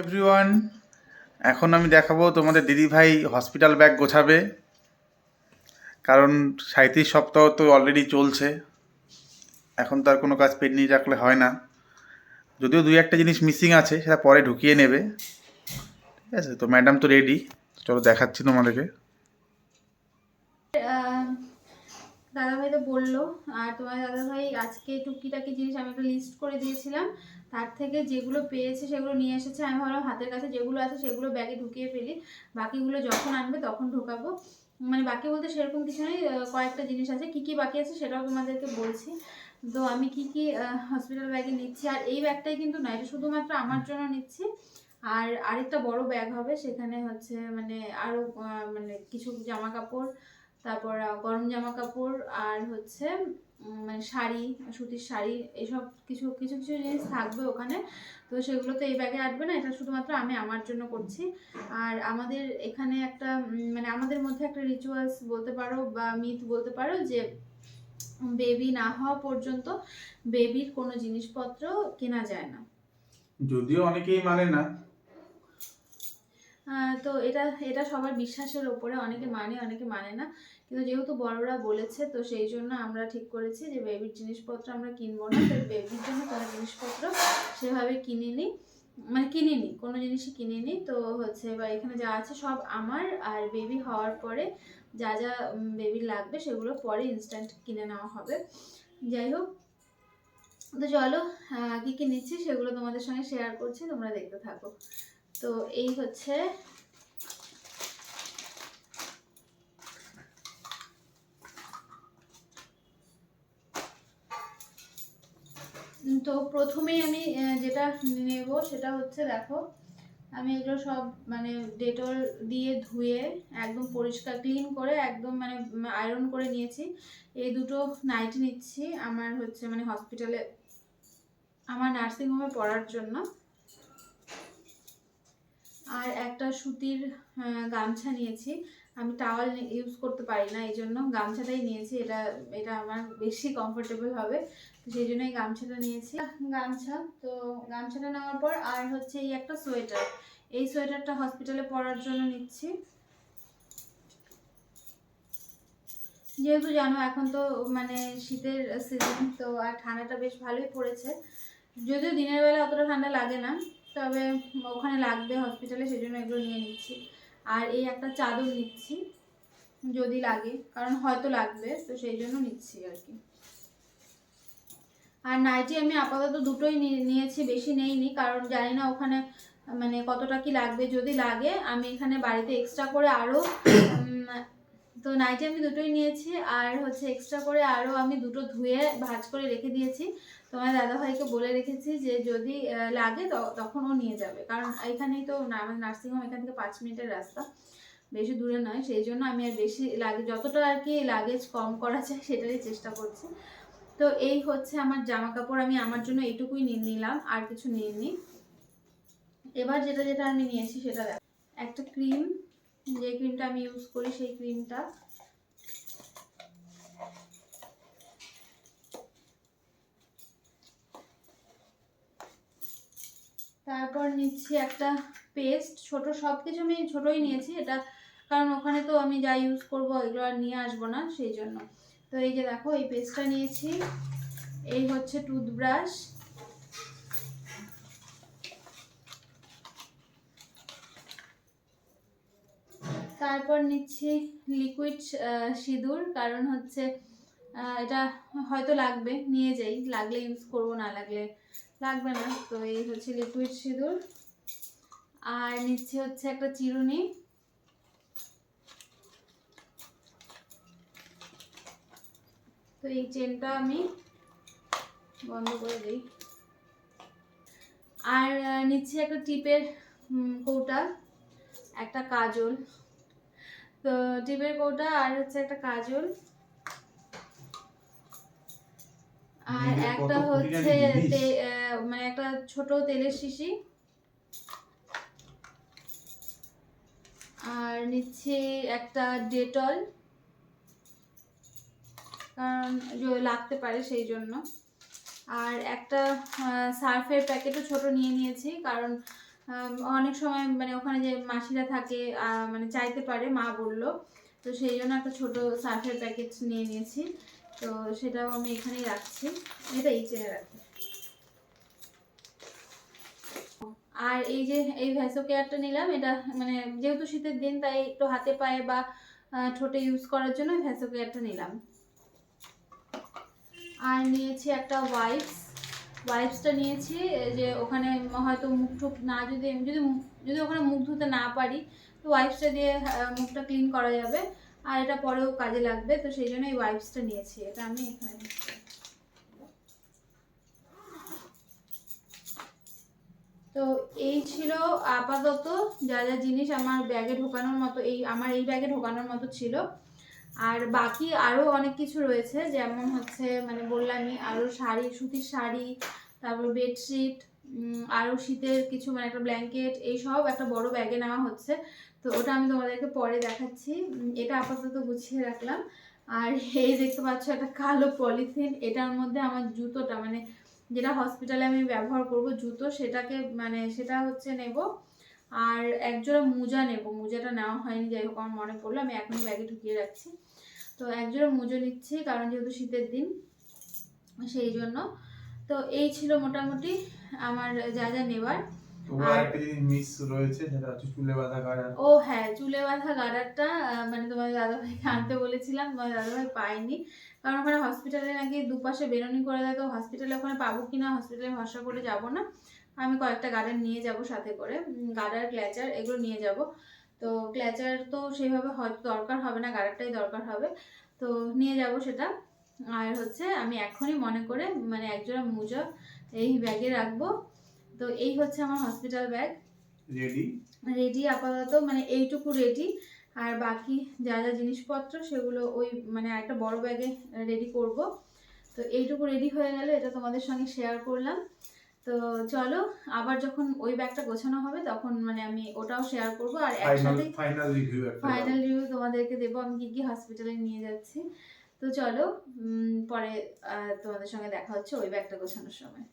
Everyone এখন আমি দেখাবো তোমাদের দিদিভাই হসপিটাল ব্যাগ গোছাবে। কারণ সাঁত্রিশ সপ্তাহ তো অলরেডি চলছে। এখন তো আর কোনো কাজ পেন্ডিং রাখলে হয় না। যদিও দুই একটা জিনিস মিসিং আছে, সেটা পরে ঢুকিয়ে নেবে। ঠিক আছে, তো ম্যাডাম তো রেডি চলো দেখাচ্ছি তোমাদেরকে। দাদাভাই তো বলল, আর তোমার দাদাভাই আজকে টুকিটাকি জিনিস আমি একটা লিস্ট করে দিয়েছিলাম। তার থেকে যেগুলো পেয়েছে সেগুলো নিয়ে এসেছে। আমি ভাবলাম হাতের কাছে যেগুলো আছে সেগুলো ব্যাগে ঢুকিয়ে ফেলি। বাকিগুলো যখন আনবে তখন ঢোকাবো। মানে বাকি বলতে সেরকম কিছু নেই কয়েকটা জিনিস আছে। কি কি বাকি আছে সেটাও তোমাদেরকে বলছি। তো আমি কি কি হসপিটাল ব্যাগে নিচ্ছি। আর এই ব্যাগটাই কিন্তু না এটা শুধুমাত্র আমার জন্য নিচ্ছি। আর আরেকটা বড় ব্যাগ হবে, সেখানে হচ্ছে মানে আরও মানে কিছু জামা কাপড় তারপর গরম জামা কাপড় আর হচ্ছে মানে শাড়ি, সুতির শাড়ি, এসব কিছু কিছু কিছু জিনিস থাকবে ওখানে। তো সেগুলো তো এই ব্যাগে আসবে না, এটা শুধুমাত্র আমি আমার জন্য করছি। আর আমাদের এখানে একটা মানে আমাদের মধ্যে একটা রিচুয়ালস বলতে পারো বা মিথ বলতে পারো যে বেবি না হওয়া পর্যন্ত বেবির কোনো জিনিসপত্র কেনা যায় না। যদিও অনেকেই মানে না তো এটা এটা সবার বিশ্বাসের ওপরে অনেকে মানে অনেকে মানে না। কিন্তু যেহেতু বড়রা বলেছে, তো সেই জন্য আমরা ঠিক করেছি যে বেবির জিনিসপত্র আমরা কিনবো না। তো বেবির জন্য কোনো জিনিসপত্র সেভাবে কিনিনি। মানে কিনিনি, কোনো জিনিসই কিনিনি। তো হচ্ছে বা এখানে যা আছে সব আমার আর বেবি হওয়ার পরে যা যা বেবির লাগবে সেগুলো পরে ইনস্ট্যান্ট কিনে নেওয়া হবে। যাই হোক, তো চলো কী কি নিচ্ছি সেগুলো তোমাদের সঙ্গে শেয়ার করছি, তোমরা দেখতে থাকো। তো এই হচ্ছে তো প্রথমেই আমি যেটা নেব সেটা হচ্ছে দেখো, আমি এগুলো সব মানে ডেটল দিয়ে ধুয়ে একদম পরিষ্কার ক্লিন করে একদম মানে আয়রন করে নিয়েছি। এই দুটো নাইটি নিচ্ছি আমার হচ্ছে মানে হসপিটালে আমার নার্সিংহোমে পড়ার জন্য। সুতির গামছা নিয়েছি। আমি টাওয়াল ইউজ করতে পারি না এই জন্য গামছাটাই নিয়েছি। এটা এটা আমার বেশি কমফোর্টেবল হবে, তো সেই জন্য এই গামছাটা নিয়েছি। গামছা, তো গামছাটা নেওয়ার পর আর হচ্ছে এই একটা সোয়েটার এই সোয়েটারটা হসপিটালে পরার জন্য নিচ্ছি। যেহেতু জানো, এখন তো মানে শীতের সিজন তো আর ঠান্ডাটা বেশ ভালোই পড়েছে। যদিও দিনের বেলা অতটা ঠান্ডা লাগে না তবে ওখানে লাগবে হসপিটালে সেই জন্য এগুলো নিয়ে নিচ্ছি। আর এই একটা চাদর নিচ্ছি, যদি লাগে, কারণ হয়তো লাগবে, তো সেই জন্য নিচ্ছি আর কি। আর নাইটি আমি আপাতত দুটোই নিয়েছি, বেশি নেইনি, কারণ জানি না ওখানে মানে কতটা কি লাগবে, যদি লাগে, আমি এখানে বাড়িতে এক্সট্রা করে আরও তো নাইটি আমি দুটোই নিয়েছি, আর হচ্ছে এক্সট্রা করে আরও আমি দুটো ধুয়ে ভাজ করে রেখে দিয়েছি। তোমার দাদাভাইকে বলে রেখেছি যে যদি লাগে তখন ও নিয়ে যাবে। কারণ এখানেই তো না আমাদের নার্সিংহোম এখান থেকে পাঁচ মিনিটের রাস্তা। বেশি দূরে নয়, সেই জন্য আমি আর বেশি লাগে, যতটা আর কি লাগেজ কম করা যায় সেটারই চেষ্টা করছি। তো এই হচ্ছে আমার জামা কাপড় আমি আমার জন্য এইটুকুই নিয়ে নিলাম, আর কিছু নিইনি। এবার যেটা যেটা আমি নিয়েছি সেটা দেখ একটা ক্রিম, যে ক্রিমটা আমি ইউজ করি, সেই ক্রিমটা তারপর নিচ্ছি একটা পেস্ট ছোট সব কিছু আমি ছোটোই নিয়েছি, এটা কারণ ওখানে তো আমি যা ইউজ করব এগুলো আর নিয়ে আসব না, সেই জন্য। তো এই যে দেখো, এই পেস্টটা নিয়েছি। এই হচ্ছে টুথব্রাশ তারপর নিচ্ছি লিকুইড সিঁদুর, কারণ হচ্ছে এটা হয়তো লাগবে, নিয়ে যাই। লাগলে ইউজ করব, না লাগলে লাগবে না। তো এই হচ্ছে লিকুইড সিঁদুর। আর নিচ্ছে হচ্ছে একটা চিরুনি। তো এই চেনটা আমি বন্ধ করে দিই। আর নিচ্ছে একটা টিপের কৌটা, একটা কাজল। তো টিপের কৌটা আর হচ্ছে একটা কাজল। আর একটা হচ্ছে মানে একটা ছোট তেলের শিশি। আর নিচ্ছি একটা ডেটল। কারণ লাগতে পারে সেই জন্য। আর একটা সার্ফের প্যাকেটও ছোট নিয়ে নিয়েছি। কারণ অনেক সময় মানে ওখানে যে মাসিরা থাকে মানে চাইতে পারে মা বলল। তো সেই জন্য একটা ছোট সার্ফের প্যাকেট নিয়ে নিয়েছি। তো সেটাও আমি এখানেই রাখছি। এটা এই চেনে রাখি আর এই যে, এই ভ্যাসো কেয়ারটা নিলাম, এটা মানে যেহেতু শীতের দিন, তাই একটু হাতে পায়ে বা ঠোঁটে ইউজ করার জন্য ভ্যাসো কেয়ারটা নিলাম। আর নিয়েছি একটা ওয়াইপস ওয়াইপসটা নিয়েছি, যে ওখানে হয়তো মুখ টুক না, যদি যদি যদি ওখানে মুখ ধুতে না পারি, তো ওয়াইপসটা দিয়ে মুখটা ক্লিন করা যাবে। আর এটা পরেও কাজে লাগবে, তো সেই জন্য এই ওয়াইপসটা নিয়েছি, এটা আমি এখানে তো এই ছিল আপাতত যা যা জিনিস আমার ব্যাগে ঢোকানোর মতো, এই আমার এই ব্যাগে ঢোকানোর মতো ছিল। আর বাকি আরও অনেক কিছু রয়েছে, যেমন হচ্ছে মানে বললামই আরও শাড়ি, সুতির শাড়ি, তারপর বেডশিট আরও শীতের কিছু মানে একটা ব্ল্যাঙ্কেট এই সব একটা বড় ব্যাগে নেওয়া হচ্ছে। তো ওটা আমি তোমাদেরকে পরে দেখাচ্ছি। এটা আপাতত গুছিয়ে রাখলাম। আর এই দেখতে পাচ্ছ একটা কালো পলিথিন এটার মধ্যে আমার জুতোটা মানে যেটা হসপিটালে আমি ব্যবহার করব জুতো, সেটাকে মানে সেটা হচ্ছে নেব। আর একজোড়া মোজা নেব। মোজাটা নেওয়া হয়নি, যাই হোক, আমার মনে পড়ল। আমি এখনই ব্যাগে ঢুকিয়ে রাখছি। তো একজোড়া মোজো নিচ্ছি, কারণ যেহেতু শীতের দিন, সেই জন্য। তো এই ছিল মোটামুটি আমার যা যা নেবার। তবুও আর- একটা জিনিস মিস রয়েছে যেটা হচ্ছে চুলে বাঁধা গাড়া ও হ্যাঁ চুলে বাঁধা গার্ডারটা মানে তোমার দাদাভাইকে আনতে বলেছিলাম তোমার দাদাভাই পাইনি কারণ ওখানে হসপিটালে নাকি দুপাশে বেরোনি করে দেয় তো হসপিটালে ওখানে পাবো কি না হসপিটালে ভরসা করে যাব না। আমি কয়েকটা গার্ডার নিয়ে যাব সাথে করে গার্ডার ক্ল্যাচার এগুলো নিয়ে যাব। তো ক্ল্যাচার তো সেইভাবে হয়তো দরকার হবে না গার্ডারটাই দরকার হবে। তো নিয়ে যাব সেটা। আর হচ্ছে আমি এখনই মনে করে মানে একজোড়া মোজা এই ব্যাগে রাখব। তো এই হচ্ছে আমার হসপিটাল ব্যাগ রেডি রেডি আপাতত মানে এইটুকু রেডি আর বাকি যা যা জিনিসপত্র সেগুলো ওই মানে একটা বড় ব্যাগে রেডি করব। তো এইটুকু রেডি হয়ে গেলে এটা তোমাদের সঙ্গে শেয়ার করলাম। তো চলো আবার যখন ওই ব্যাগটা গোছানো হবে তখন মানে আমি ওটাও শেয়ার করব। আর একসাথে ফাইনাল রিভিউ ফাইনাল রিভিউ তোমাদেরকে দেবো। আমি কি কি হসপিটালে নিয়ে যাচ্ছি। তো চলো পরে তোমাদের সঙ্গে দেখা হচ্ছে ওই ব্যাগটা গোছানোর সময়।